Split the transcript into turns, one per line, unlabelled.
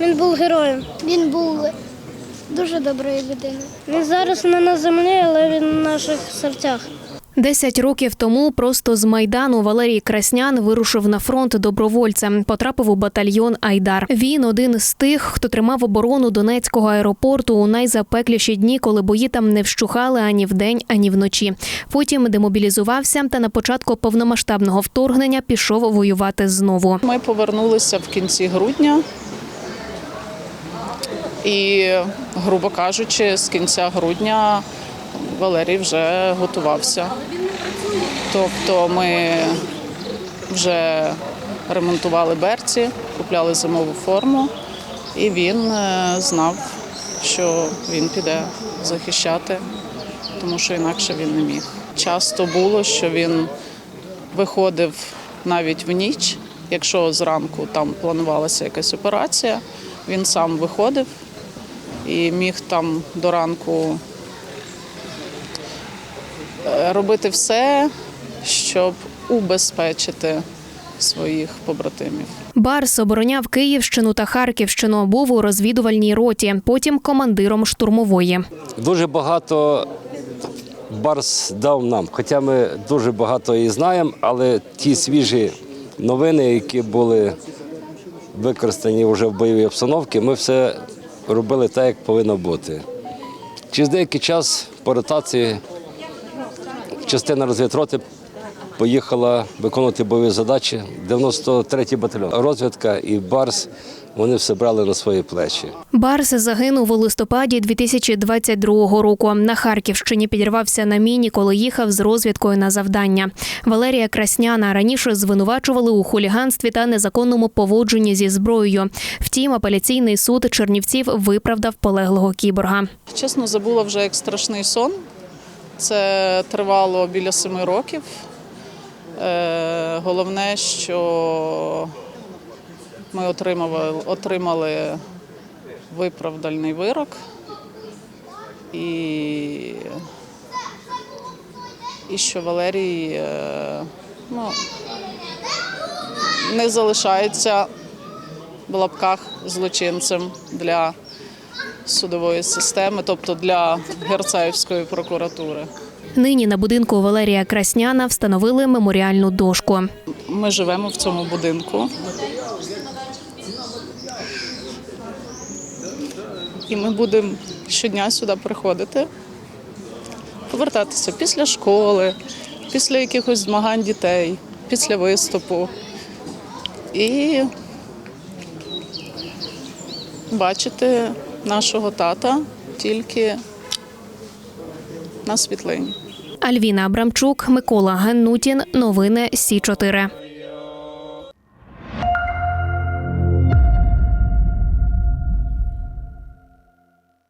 Він був героєм.
Він був дуже доброю людиною.
Він зараз не на землі, але він в наших серцях.
Десять років тому просто з майдану Валерій Краснян вирушив на фронт добровольцем. Потрапив у батальйон Айдар. Він один з тих, хто тримав оборону Донецького аеропорту у найзапекліші дні, коли бої там не вщухали ані вдень, ані вночі. Потім демобілізувався та на початку повномасштабного вторгнення пішов воювати знову.
Ми повернулися в кінці грудня. І, грубо кажучи, з кінця грудня Валерій вже готувався. Тобто ми вже ремонтували берці, купляли зимову форму, і він е, знав, що він піде захищати, тому що інакше він не міг. Часто було, що він виходив навіть в ніч, якщо зранку там планувалася якась операція, він сам виходив і міг там до ранку е, робити все, щоб убезпечити своїх побратимів.
Барс обороняв Київщину та Харківщину. Був у розвідувальній роті, потім командиром штурмової.
Дуже багато Барс дав нам, хоча ми дуже багато і знаємо, але ті свіжі новини, які були використані вже в бойовій обстановці, ми все робили так, як повинно бути. Через деякий час по ротації частина розвідроти поїхала виконувати бойові задачі. 93-й батальйон. Розвідка і Барс вони все брали на свої плечі.
Барс загинув у листопаді 2022 року. На Харківщині підірвався на міні, коли їхав з розвідкою на завдання. Валерія Красняна раніше звинувачували у хуліганстві та незаконному поводженні зі зброєю. Втім, апеляційний суд Чернівців виправдав полеглого кіборга.
Чесно, забула вже як страшний сон. Це тривало біля семи років. Е, Головне, що ми отримали, отримали виправдальний вирок. І, і що Валерій е, ну, не залишається в лапках злочинцем для судової системи, тобто для Герцаївської прокуратури.
Нині на будинку Валерія Красняна встановили меморіальну дошку.
Ми живемо в цьому будинку. І ми будемо щодня сюди приходити, повертатися після школи, після якихось змагань дітей, після виступу. І бачити нашого тата тільки на світлині.
Альвіна Абрамчук, Микола Геннутін. Новини Сі 4